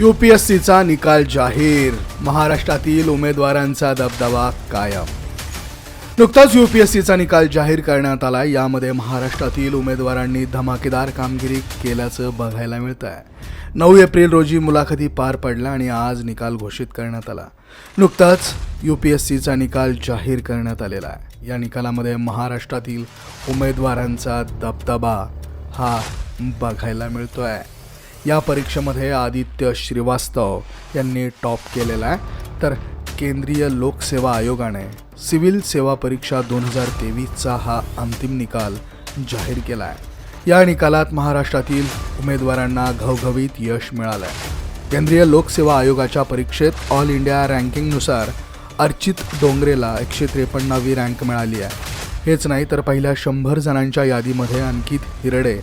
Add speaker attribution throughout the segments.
Speaker 1: यूपीएससीचा निकाल जाहीर. महाराष्ट्रातील उमेदवारांचा दबदबा कायम. नुकताच यूपीएससीचा निकाल जाहीर करण्यात आला यामध्ये महाराष्ट्रातील उमेदवारांनी धमाकेदार कामगिरी केल्याचं बघायला मिळत आहे नऊ एप्रिल रोजी मुलाखती पार पडल्या आणि आज निकाल घोषित करण्यात आला. नुकताच यूपीएससीचा निकाल जाहीर करण्यात आलेला आहे. या निकालामध्ये महाराष्ट्रातील उमेदवारांचा दबदबा हा बघायला मिळतो आहे या परीक्षेमध्ये आदित्य श्रीवास्तव यांनी टॉप केलेला आहे. तर केंद्रीय लोकसेवा आयोगाने सिव्हिल सेवा परीक्षा दोन हजार तेवीसचा हा अंतिम निकाल जाहीर केला आहे. या निकालात महाराष्ट्रातील उमेदवारांना घवघवीत यश मिळालं आहे केंद्रीय लोकसेवा आयोगाच्या परीक्षेत ऑल इंडिया रँकिंगनुसार अर्चित डोंगरेला एकशे त्रेपन्नावी रँक मिळाली आहे. हेच नाही तर पहिल्या शंभर जणांच्या यादीमध्ये अंकित हिरडे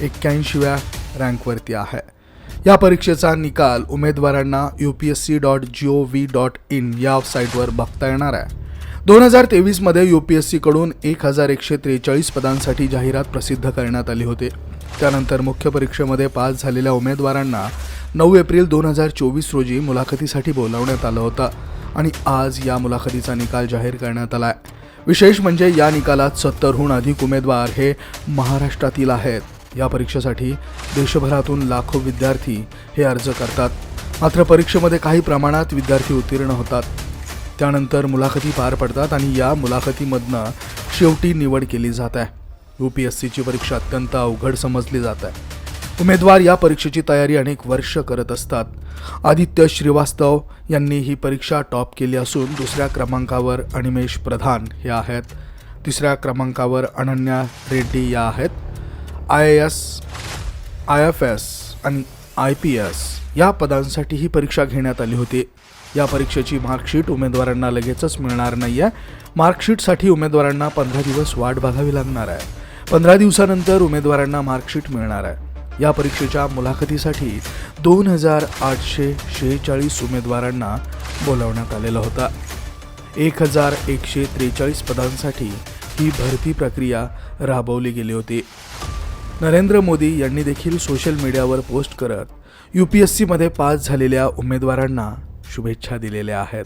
Speaker 1: एक्क्याऐंशीव्या रँकवरती आहे. या परीक्षेचा निकाल उमेदवारांना U P S C dot G O V dot in या वेबसाईटवर बघता येणार आहे. दोन हजार तेवीसमध्ये यू पी एस सीकडून एक हजार एकशे त्रेचाळीस पदांसाठी जाहिरात प्रसिद्ध करण्यात आली होती. त्यानंतर मुख्य परीक्षेमध्ये पास झालेल्या उमेदवारांना नऊ एप्रिल दोन हजार चोवीस रोजी मुलाखतीसाठी बोलावण्यात आलं होतं आणि आज या मुलाखतीचा निकाल जाहीर करण्यात आला आहे विशेष म्हणजे या निकालात सत्तरहून अधिक उमेदवार हे महाराष्ट्रातील आहेत. या परीक्षेसाठी देशभरातून लाखो विद्यार्थी हे अर्ज करतात. मात्र परीक्षेमध्ये काही प्रमाणात विद्यार्थी उत्तीर्ण होतात. त्यानंतर मुलाखती पार पडतात आणि या मुलाखतीमधनं शेवटी निवड केली जात आहे. यू पी एस सीची परीक्षा अत्यंत अवघड समजली जात आहे. उमेदवार या परीक्षेची तयारी अनेक वर्ष करत असतात. आदित्य श्रीवास्तव यांनी ही परीक्षा टॉप केली असून दुसऱ्या क्रमांकावर अनिमेश प्रधान हे आहेत. तिसऱ्या क्रमांकावर अनन्या रेड्डी या आहेत. I S I F S आणि आय पी एस या पदांसाठी ही परीक्षा घेण्यात आली होती. या परीक्षेची मार्कशीट उमेदवारांना लगेचच मिळणार नाही आहे मार्कशीटसाठी उमेदवारांना पंधरा दिवस वाट बघावी लागणार आहे. पंधरा दिवसानंतर उमेदवारांना मार्कशीट मिळणार आहे. या परीक्षेच्या मुलाखतीसाठी दोन हजार आठशे शेहेचाळीस उमेदवारांना बोलावण्यात आलेलं होतं. एक हजार एकशे त्रेचाळीस पदांसाठी ही भरती प्रक्रिया राबवली गेली होती. नरेंद्र मोदी यांनी देखील सोशल मीडियावर पोस्ट करत यू पी एस सीमध्ये पास झालेल्या उमेदवारांना शुभेच्छा दिलेल्या आहेत.